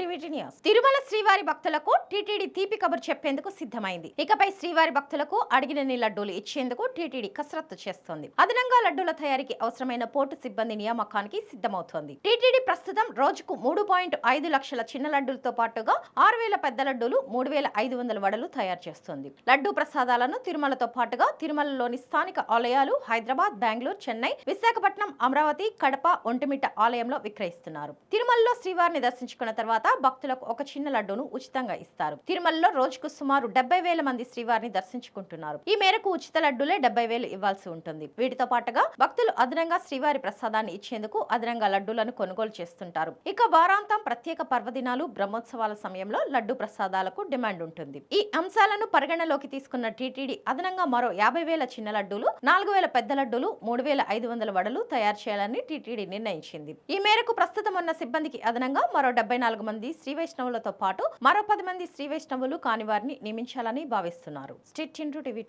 TV news Tirumala శ్రీవారి భక్తులకు TTD తీపి కబురు చెప్పేందుకు సిద్ధమైంది. ఇకపై శ్రీవారి భక్తులకు అడిగినన్ని లడ్డూలు ఇచ్చేందుకు టీటీడీ కసరత్తు చేస్తోంది. అదనంగా లడ్డూల తయారీకి అవసరమైన పోర్టు సిబ్బంది నియామకానికి సిద్ధమవుతోంది. టీటీడీ ప్రస్తుతం రోజుకు మూడు పాయింట్ ఐదు లక్షల చిన్న లడ్డూలతో పాటుగా ఆరు వేల పెద్ద లడ్డూలు మూడు వేల ఐదు వందల వడలు తయారు చేస్తుంది. లడ్డూ ప్రసాదాలను తిరుమలతో పాటుగా తిరుమలలోని స్థానిక ఆలయాలు హైదరాబాద్ బెంగళూరు చెన్నై విశాఖపట్నం అమరావతి కడప ఒంటిమిట్ట ఆలయంలో విక్రయిస్తున్నారు. తిరుమలలో శ్రీవారిని దర్శించుకున్న తర్వాత భక్తులకు ఒక చిన్న లడ్డూను ఉచితంగా ఇస్తారు. తిరుమలలో రోజుకు సుమారు డెబ్బై వేల మంది శ్రీవారిని దర్శించుకుంటున్నారు. ఈ మేరకు ఉచిత లడ్డూలే డెబ్బై వేలు ఇవ్వాల్సి ఉంటుంది. వీటితో పాటుగా భక్తులు అదనంగా శ్రీవారి ప్రసాదాన్ని ఇచ్చేందుకు అదనంగా లడ్డూలను కొనుగోలు చేస్తుంటారు. ఇక వారాంతం ప్రత్యేక పర్వదినాలు బ్రహ్మోత్సవాల సమయంలో లడ్డు ప్రసాదాలకు డిమాండ్ ఉంటుంది. ఈ అంశాలను పరిగణలోకి తీసుకున్న టీటీడీ అదనంగా మరో యాభై వేల చిన్న లడ్డూలు నాలుగు వేల పెద్ద లడ్డూలు మూడు వేల ఐదు వందల వడలు తయారు చేయాలని టీటీడీ నిర్ణయించింది. ఈ మేరకు ప్రస్తుతం ఉన్న సిబ్బందికి అదనంగా మరో డెబ్బై నాలుగు మంది శ్రీ వైష్ణవులతో పాటు మరో పది మంది శ్రీ వైష్ణవులు కాని వారిని నియమించాలని భావిస్తున్నారు. State into TV.